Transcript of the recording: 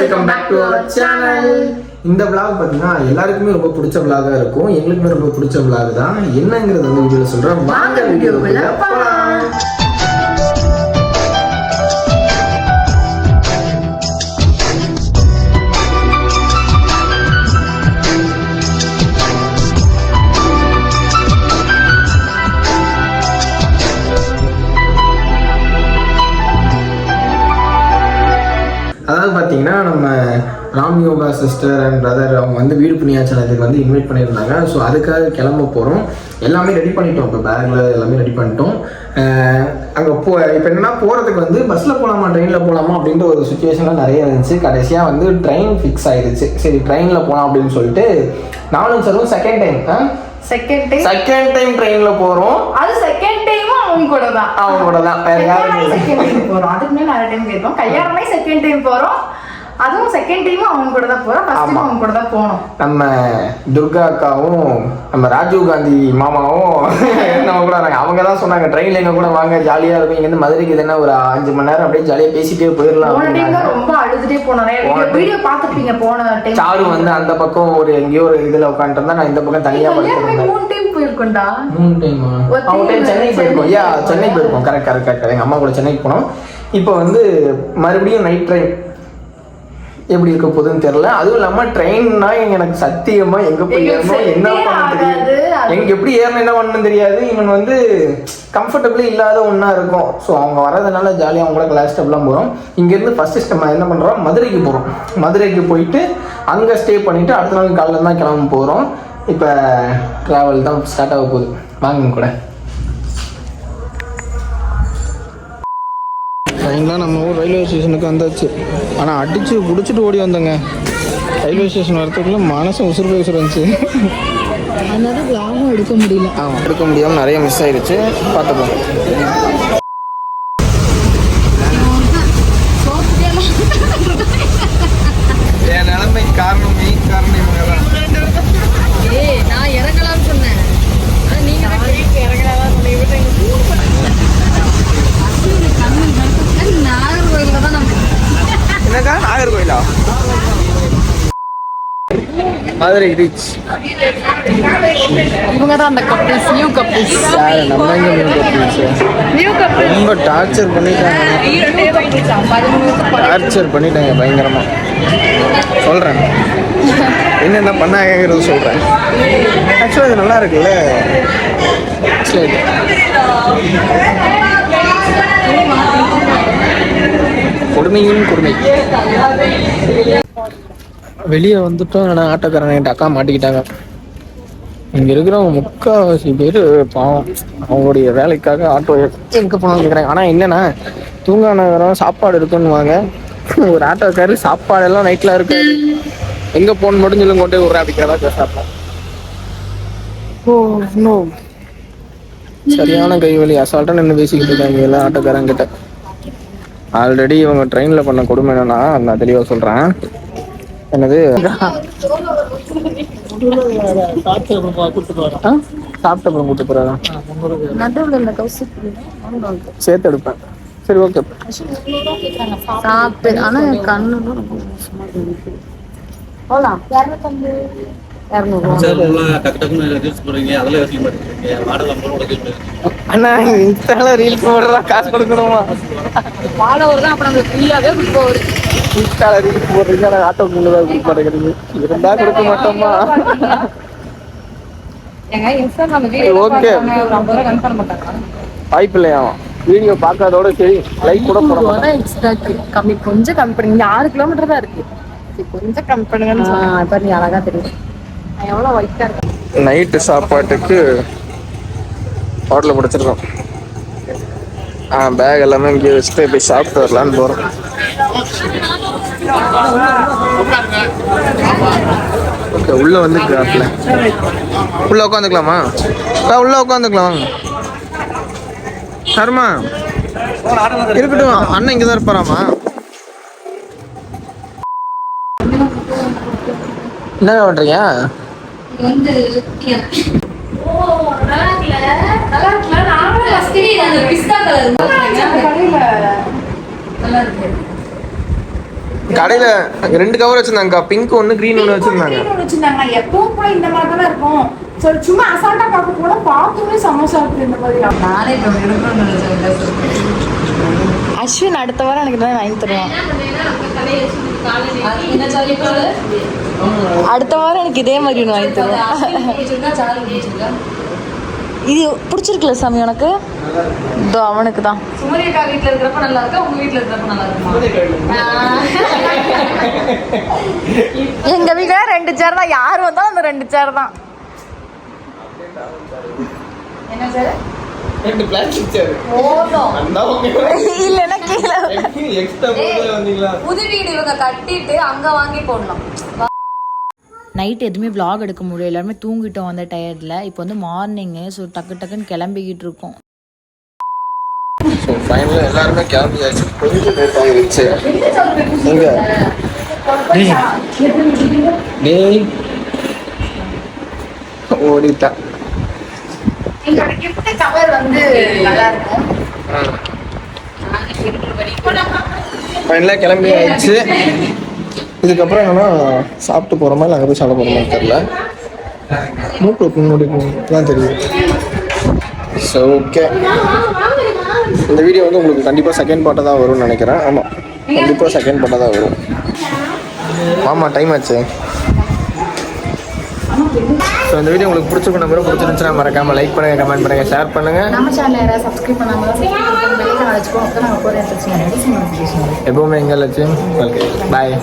Welcome back to our channel இந்த vlog பார்த்தீங்கன்னா எல்லாருக்குமே ரொம்ப பிடிச்ச vlog-ஆ இருக்கும். எங்களுக்குமே ரொம்ப பிடிச்ச vlog தான். என்னங்கிறது வந்து வீடியோவில் சொல்கிறேன் வாங்க வீடியோக்குள்ள போகலாம் பார்த்தீங்கன்னா நம்ம Ram yoga sister and brother அவங்க வந்து வீடு புண்ணியாச்சனத்துக்கு வந்து இன்வைட் பண்ணியிருந்தாங்க. ஸோ அதுக்காக கிளம்ப போகிறோம் எல்லாமே ரெடி பண்ணிட்டோம். இப்போ பேக்கில் எல்லாமே ரெடி பண்ணிட்டோம். அங்கே போ இப்போ என்னன்னா போகிறதுக்கு வந்து பஸ்ஸில் போகலாமா ட்ரெயினில் போகலாமா அப்படின்ற ஒரு சுச்சுவேஷன்லாம் நிறைய இருந்துச்சு. கடைசியாக வந்து ட்ரெயின் ஃபிக்ஸ் ஆயிடுச்சு சரி ட்ரெயினில் போகலாம் அப்படின்னு சொல்லிட்டு நானும் சரும் second time second time second time ட்ரெயினில் போகிறோம் அது செகண்ட் டைமும் அவங்க கூட தான். அவங்க கூட தான். வேறு யாரும். செகண்ட் டைம் போறோம். அதுக்கு முன்னாடி நிறைய டைம் போயிருக்கோம் கல்யாணமே செகண்ட் டைம் போறோம். அதுவும் செகண்ட் டைமும் அவங்க கூட தான் போறோம். First time. அவங்க கூட தான் போனோம் நம்ம துர்கா அக்காவும் நம்ம ராஜீவ் காந்தி மாமாவும் நம்ம கூட வராங்க. அவங்க தான் சொன்னாங்க ட்ரெயின்ல எங்க கூட வாங்க ஜாலியா இருக்கும். இங்க இருந்து மதுரைக்கு இதுனா ஒரு அஞ்சு மணி நேரம் அப்படியே ஜாலியா பேசிட்டே போயிடலாம் போன டைம் தான் அப்படின்னாங்க. ரொம்ப அழுதுட்டே போனோம். போன time. வீடியோ பார்த்துருப்பீங்க போன டைம் சாரு வந்து அந்த பக்கம் ஒரு எங்கேயோ ஒரு இதுல உட்காந்துட்டு இருந்தா நான் இந்த பக்கம் தனியா படுத்திருந்தேன் போயிருக்கோம்டா. மூணு டைமா அவங்க டைம் சென்னை சென்னை போயிருக்கோம். யா போயிருக்கோம். சென்னை போயிருக்கோம். கரெக்ட் கரெக்ட் கரெக்ட் எங்க அம்மா கூட சென்னைக்கு போனோம். இப்போ வந்து மறுபடியும் நைட் ட்ரெயின் எப்படி இருக்க போகுதுன்னு தெரியல. அதுவும் இல்லாம ட்ரெயின்னா எனக்கு சத்தியமா எங்க போய் ஏறணும் என்ன பண்ண. தெரியாது. எங்க எப்படி ஏறணும் என்ன பண்ணணும் தெரியாது. இவன் வந்து கம்ஃபர்டபுளே இல்லாத ஒன்றா இருக்கும். ஸோ அவங்க வரதுனால ஜாலியாக அவங்க கூட கிளாஸ் ஸ்டெப்லாம் போகிறோம் இங்கேருந்து ஃபஸ்ட்டு நம்ம என்ன பண்ணுறோம் மதுரைக்கு போகிறோம் மதுரைக்கு போயிட்டு அங்கே ஸ்டே பண்ணிவிட்டு அடுத்த நாள் காலையில் தான் கிளம்ப போகிறோம் இப்போ ட்ராவல் தான் ஸ்டார்ட் ஆக போகுது. வாங்க கூட. ட்ரெயின்லாம் நம்ம ஊர் ரயில்வே ஸ்டேஷனுக்கு வந்தாச்சு. ஆனால் அடித்து பிடிச்சிட்டு ஓடி வந்தோங்க. ரயில்வே ஸ்டேஷன் வரத்துக்குள்ள மனசு உசுறு போய் உசுறு வந்துச்சு. அதனால விளாகும் எடுக்க முடியல. ஆமாம் எடுக்க முடியாமல் நிறைய மிஸ் ஆயிடுச்சு பார்த்துப்போம். என் நிலைமை காரணம் மெயின் காரணம் இவங்க தான் ஏய் நான் இறங்கலாம்னு சொன்னேன் ஆனா நீங்க தான் இறங்கலாம் நாகர்கோயில தான் நம்ம என்னக்கா நாகர்கோயிலா மதுரை ரீச் இவங்க தான் அந்த கப்பிள்ஸ் நியூ கப்பிள்ஸ் யார்? நம்ம எங்க மீன் கப்பிள்ஸ் நியூ கப்பிள்ஸ் ரொம்ப டார்ச்சர் பண்ணிட்டாங்க. டார்ச்சர் பண்ணிட்டாங்க. பயங்கரமா. சொல்றேன். என்னென்ன பண்ணாங்கிறது சொல்றேன். ஆக்சுவலாக இது நல்லா இருக்குல்ல? சரி கொடுமையும் கொடுமை. வெளியே வந்துட்டோம். ஆனால் ஆட்டோக்காரன் என்கிட்ட அக்கா மாட்டிக்கிட்டாங்க. இங்க இருக்கிறவங்க முக்காவாசி பேர் பாவம். அவங்களுடைய வேலைக்காக ஆட்டோ எங்க போனாலும் கேட்குறாங்க ஆனா என்னன்னா தூங்கா நகரம் சாப்பாடு இருக்குன்னுவாங்க ஒரு ஆட்டோக்காரர் சாப்பாடு எல்லாம் நைட்ல இருக்காது எங்க போன் மட்டும் சொல்லி கொண்டே விட்றேன் அப்படிங்கிறதா பேசாப்போம் ஓ இன்னும் சரியான கைவலி அசால்ட்டா நின்று பேசிக்கிட்டு இருக்காங்க எல்லாம் ஆட்டோக்காரங்க கிட்ட ஆல்ரெடி இவங்க ட்ரெயின்ல பண்ண கொடுமை என்னன்னா நான் தெளிவா சொல்றேன். என்னது? ஆ? சாப்பிட்ட அப்புறம் கூட்டு கவுசி சேர்த்து எடுப்பேன். சரி ஓகே சாப்பிட்டு ஆனா கண்ணு போலாம். மாட்டேங்கிறீங்க அண்ணா இன்ஸ்டால ரீல்ஸ் போடுறதா காசு கொடுக்கணுமா? ஃபாலோவர் தான் அப்புறம் நம்மளுக்கு ஃப்ரீயாவே கொடுப்பவர் இன்ஸ்டால ரீல்ஸ் போடுறீங்க ஆட்டோக்குள்ள தான் கொடுக்க மாட்டேங்கிறது இருந்தா கொடுக்க மாட்டோமா? பண்ணாங்க வாய்ப்பு இல்லையா? வீடியோ பார்க்காதோட சரி லைக் கூட போட மாட்டேன் கம்மி கொஞ்சம் கம்மி பண்ணுங்க ஆறு கிலோமீட்டர் தான் இருக்கு. கொஞ்சம் கம்மி பண்ணுங்கன்னு இப்ப நீ அழகா தெரியும். நான் எவ்வளவு ஒயிட்டா இருக்கேன்? நைட்டு சாப்பாட்டுக்கு ஹோட்டலில் பிடிச்சிருக்கோம். ஆ பேக் எல்லாமே இங்கே வச்சுட்டு போய் சாப்பிட்டு வரலான்னு போகிறோம் ஓகே உள்ளே வந்து கிராஃபில் உள்ளே உட்காந்துக்கலாமா அக்கா உள்ளே உட்காந்துக்கலாம் வாங்க. சர்மா இருக்கட்டும் அண்ணன் இங்கே தான் இருப்பாராமா? என்ன பண்ணுறீங்க கடையில அங்க ரெண்டு கவர் வச்சிருந்தாங்கக்கா. பிங்க் ஒன்று க்ரீன் ஒன்று வச்சிருந்தாங்க. எப்பவும் கூட இந்த மாதிரி தானே இருக்கும். சரி சும்மா அசால்ட்டா பார்க்க கூட பார்க்கவே சமோசா இருக்கு இந்த மாதிரி நானே அஸ்வின் அடுத்த வாரம் எனக்கு தான் வாங்கி தருவான்? அடுத்த வாரம் எனக்கு இதே மாதிரி ஒன்று வாங்கி தருவான். இது பிடிச்சிருக்குல்ல சாமி உனக்கு? இதோ அவனுக்கு தான். சுமதி அக்கா வீட்ல இருக்கிறப்ப நல்லா இருக்கா? உங்க வீட்ல இருக்கிறப்ப நல்லா இருக்குமா? எங்க வீட்டுல ரெண்டு சேர் தான். யார் வந்தாலும் அந்த ரெண்டு சேர் தான். என்ன சார் ரெண்டு பிளாஸ்டிக் சேர் போதும். இல்லைன்னா கீழே எக்ஸ்ட்ரா வந்தீங்களா? புது வீடு இவங்க கட்டிட்டு அங்க வாங்கி போடலாம் நைட் எதுவுமே vlog எடுக்க முடியல. எல்லாருமே தூங்கிட்டோம் அந்த டயர்டில் இப்போ வந்து மார்னிங்கு ஸோ டக்கு டக்குன்னு கிளம்பிக்கிட்டு இருக்கோம். ஸோ ஃபைனலாக எல்லாருமே கிளம்பியாச்சு கொஞ்சம் லேட் ஆகிடுச்சு எங்க? டேய். ஓடிட்டா எங்களோட கிஃப்ட் கவர் வந்து நல்லா இருக்கும். ஃபைனலாக கிளம்பி ஆயிடுச்சு. இதுக்கப்புறம் என்னன்னா சாப்பிட்டு போகிறோமா இல்லை அங்கே போய் சாப்பிட போகிறோமா தெரில மூக்கு பின்னாடி தான் தெரியும் ஸோ ஓகே இந்த வீடியோ வந்து உங்களுக்கு கண்டிப்பாக செகண்ட் பார்ட்டாக தான் வரும்னு நினைக்கிறேன். ஆமாம் கண்டிப்பாக செகண்ட் பார்ட்டாக தான் வரும். ஆமாம் டைம் ஆச்சு. ஸோ இந்த வீடியோ உங்களுக்கு பிடிச்சிருக்கும் நம்பர் பிடிச்சிருந்துச்சுன்னா மறக்காமல் லைக் பண்ணுங்கள் கமெண்ட் பண்ணுங்கள் ஷேர் பண்ணுங்கள் நம்ம சேனல் யாராவது சப்ஸ்கிரைப் பண்ணாமல் நாங்கள் போகிற எப்போவுமே எங்கே லட்சியம்? Okay bye